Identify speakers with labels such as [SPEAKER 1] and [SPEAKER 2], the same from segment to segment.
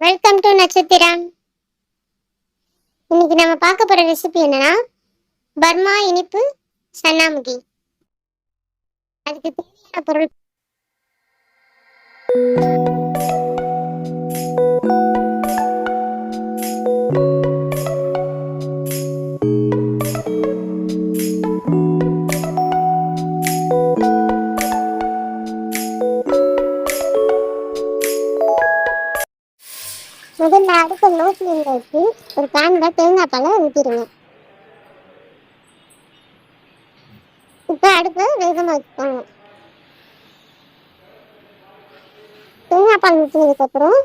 [SPEAKER 1] Welcome to நட்சத்திரம் இன்னைக்கு நம்ம பார்க்க போற ரெசிபி என்னன்னா பர்மா இனிப்பு சன்னாமுகி. அதுக்கு தேவையான பொருள் முதல்ல அடுத்த லோ ஃப்ளேம்ல வச்சு ஒரு பேனில் தேங்காய் பாலை ஊற்றிடுங்க இப்போ அடுப்பை வேகமாக வச்சுக்கோங்க தேங்காய் பால் ஊற்றினதுக்கப்புறம்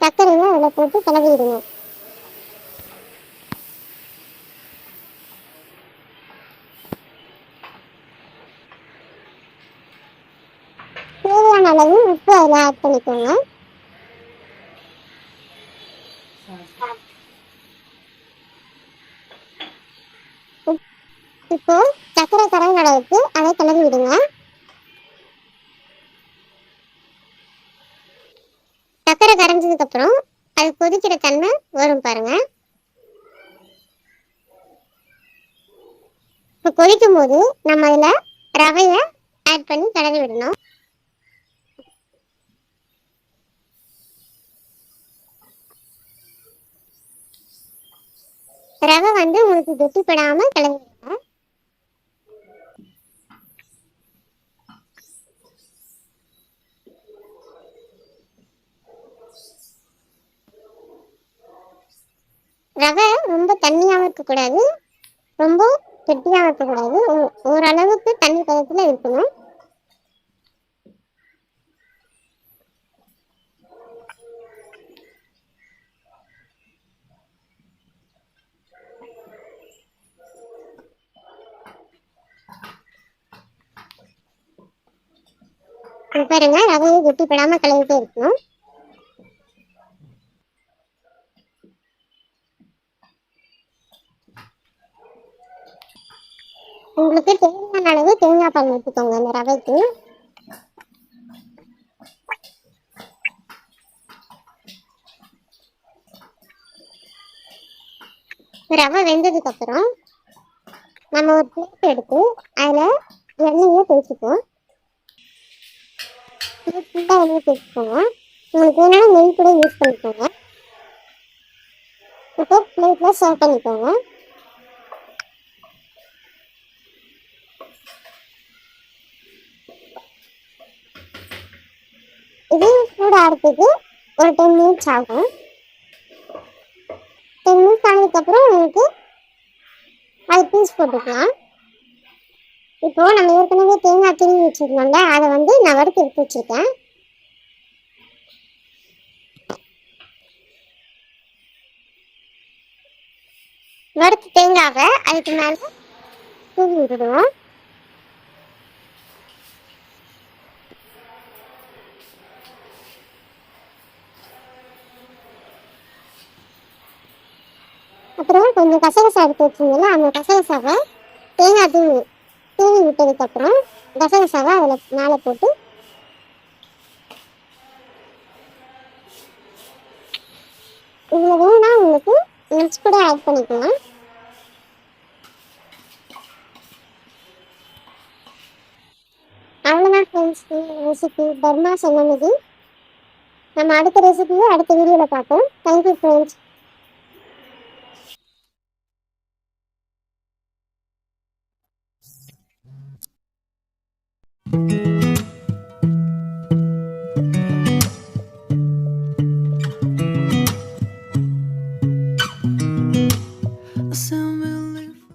[SPEAKER 1] சர்க்கரையில் அதில் போட்டு கிளவிடுங்க தேவையான அளவு உப்பு அதில் ஆட் பண்ணிக்கோங்க. இப்போ சர்க்கரை கரைங்கிற அளவுக்கு அதை கிளறி விடுங்க. சர்க்கரை கரைஞ்சதுக்கு அப்புறம் அது கொதிக்கிற தன்மை வரும் பாருங்க. இப்போ கொதிக்கும் போது நம்ம அதில் ரவையை ஆட் பண்ணி கிளறி விடணும். ரவை வந்து உங்களுக்கு கெட்டிப்படாம கிளம்பிடுங்க ரவை ரொம்ப தண்ணியாகவும் இருக்கக்கூடாது. ரொம்ப கெட்டியாகவும் இருக்கக்கூடாது. ஓ- ஓரளவுக்கு தண்ணி பதத்தில் இருக்கணும். பாருங்க ரவையை கெட்டிப்படாம கலந்துட்டே இருக்கணும். உங்களுக்கு தேவையான அளவு தேங்காய் பால் ஊற்றிக்கோங்க இந்த ரவைக்கு. ரவை வெந்ததுக்கு அப்புறம் நம்ம ஒரு பிளேட் எடுத்து அதில் எண்ணெயை தேய்ச்சிப்போம். ஃபுல்லாக எண்ணெய் தேய்ச்சிக்கோங்க உங்களுக்கு வேணாலும் நெய் கூட யூஸ் பண்ணிக்கோங்க. இப்போ பிளேட்டில் சர்வ் பண்ணிக்கோங்க. இது சூடு ஆடுறதுக்கு ஒரு டென் மினிட்ஸ் ஆகும். டென் மினிட்ஸ் ஆனதுக்கப்புறம் உங்களுக்கு அது பீஸ் போட்டுக்கலாம். இப்போ நம்ம ஏற்கனவே தேங்காய் திருவி வச்சிருந்தோம்ல அதை வந்து நான் வறுத்து எடுத்து வச்சிருக்கேன். வறுத்து தேங்காவை அதுக்கு மேலே தூவி விட்டுடுவோம். அப்புறம் கொஞ்சம் கசகசா எடுத்து வச்சிருந்தோம்ல அந்த கசகசாவை தேங்காய் தூவி தூவி விட்டதுக்கப்புறம் கசகசாவை அதில் மேலே போட்டு இதில் வேணால் உங்களுக்கு நட்ஸ் கூட ஆட் பண்ணிக்கலாம். அவ்வளோதான் ஃப்ரெண்ட்ஸ் ரெசிபி பர்மா சொன்னது. நம்ம அடுத்த ரெசிபியை அடுத்த வீடியோவில் பார்ப்போம். Thank you friends
[SPEAKER 2] thank you